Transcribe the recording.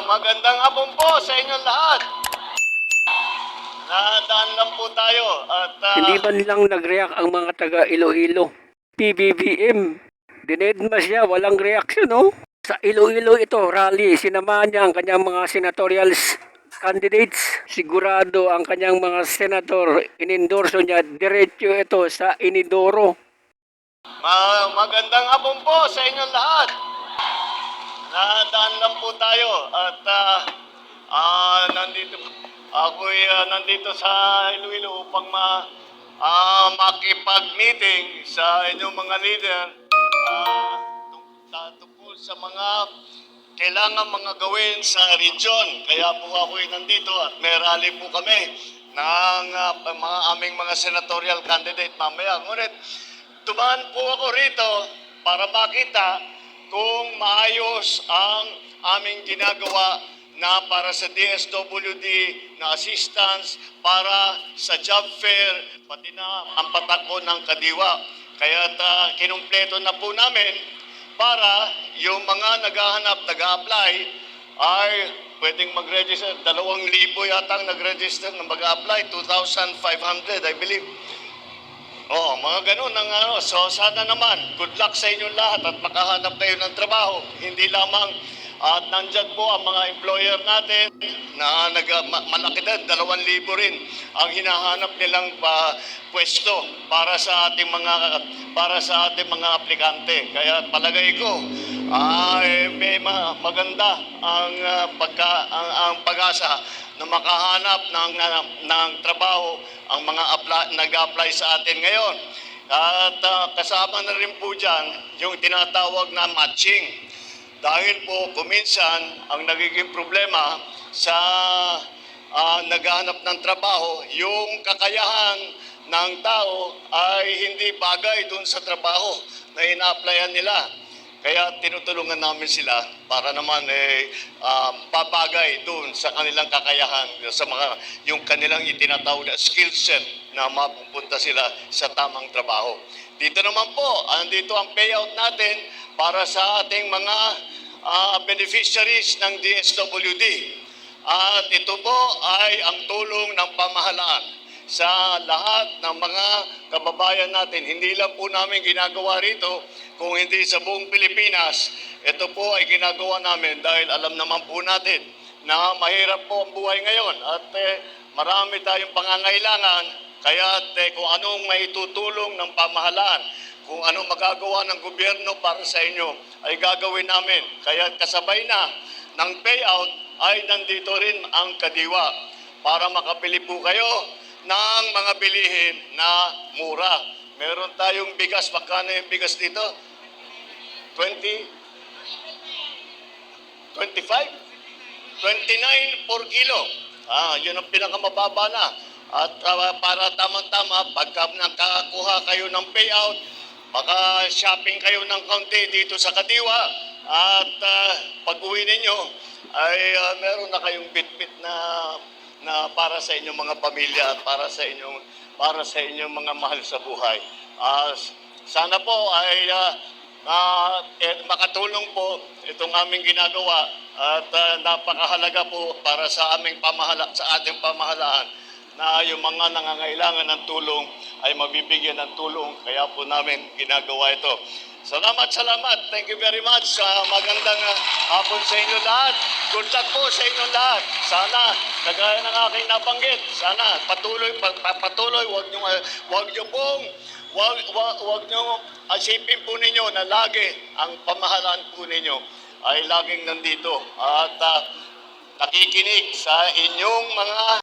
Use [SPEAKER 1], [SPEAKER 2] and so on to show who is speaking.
[SPEAKER 1] magandang hapon po sa inyong lahat. Nadaan lang po tayo at ah,
[SPEAKER 2] Hindi man lang nag-react ang mga taga Iloilo. PBBM. Dinedma siya, walang reaksyon, no? Sa Iloilo ito, rally, sinamahan niya ang kanyang mga senatorial candidates. Sigurado ang kanyang mga senador, inendorso niya, diretso ito sa Inidoro.
[SPEAKER 1] ma- magandang hapon po sa inyong lahat. Nadaan lang po tayo at ah, ah, nandito ako'y ah, nandito sa Iloilo upang ma ah, makipag-meeting sa inyong mga leader ta- tungkol sa mga kailangan mga gawin sa region. Kaya po ako'y nandito at may rally po kami ng ah, mga aming mga senatorial candidate mamaya. Ngunit tumahan po ako rito para makita kung maayos ang aming ginagawa na para sa DSWD na assistance para sa job fair pati na ang patakbo ng kadiwa. Kaya ta, kinumpleto na po namin para yung mga naghahanap, nag-apply ay pwedeng mag-register. Dalawang libo yata ang nag-register na mag-apply. 2,500 I believe. Oo, mga ganun ang ano. So sana naman, good luck sa inyong lahat at makahanap kayo ng trabaho. Hindi lamang at nandyan po ang mga employer natin na nag, ma- malaki din, dalawang libo rin ang hinahanap nilang pa, pwesto para sa ating mga para sa ating mga aplikante. Kaya palagay ko ay may ma- maganda ang ah, pagka ang, ang pag-asa na makahanap ng ah, ng trabaho ang mga apply, nag-apply sa atin ngayon. At ah, kasama na rin po dyan yung tinatawag na matching. Dahil po kuminsan ang nagiging problema sa ah, naghahanap ng trabaho, yung kakayahan ng tao ay hindi bagay doon sa trabaho na ina-applyan nila. Kaya tinutulungan namin sila para naman eh um, papagay doon sa kanilang kakayahan, sa mga yung kanilang itinatawag na skill set na mapupunta sila sa tamang trabaho. Dito naman po, andito ang payout natin para sa ating mga ah, beneficiaries ng DSWD. At ito po ay ang tulong ng pamahalaan sa lahat ng mga kababayan natin. Hindi lang po namin ginagawa rito, kung hindi sa buong Pilipinas, ito po ay ginagawa namin dahil alam naman po natin na mahirap po ang buhay ngayon at eh, marami tayong pangangailangan kaya eh, kung anong maitutulong ng pamahalaan, kung anong magagawa ng gobyerno para sa inyo, ay gagawin namin. Kaya kasabay na ng payout ay nandito rin ang kadiwa para makapili po kayo ng mga bilihin na mura. Meron tayong bigas. Magkano yung bigas dito? 20? 25? 29 per kilo. Ah, yun ang pinakamababa na. At ah, para tamang-tama, pagka nakakuha kayo ng payout, baka shopping kayo ng kaunti dito sa Kadiwa at ah, pag uwi ninyo ay ah, meron na kayong bit-bit na na para sa inyong mga pamilya at para sa inyong para sa inyong mga mahal sa buhay. S- sana po ay ah, ah, eh, makatulong po itong aming ginagawa at ah, napakahalaga po para sa aming pamahala sa ating pamahalaan na yung mga nangangailangan ng tulong ay mabibigyan ng tulong kaya po namin ginagawa ito. Salamat, salamat. Thank you very much. sa magandang ah, hapon sa inyo lahat. Good luck po sa inyo lahat. Sana, kagaya ng aking nabanggit, sana patuloy, pa, pa- patuloy, wag niyo, ah, wag niyo pong, wag, wag, wag niyo asipin po ninyo na lagi ang pamahalaan po ninyo ay laging nandito at ah, nakikinig sa inyong mga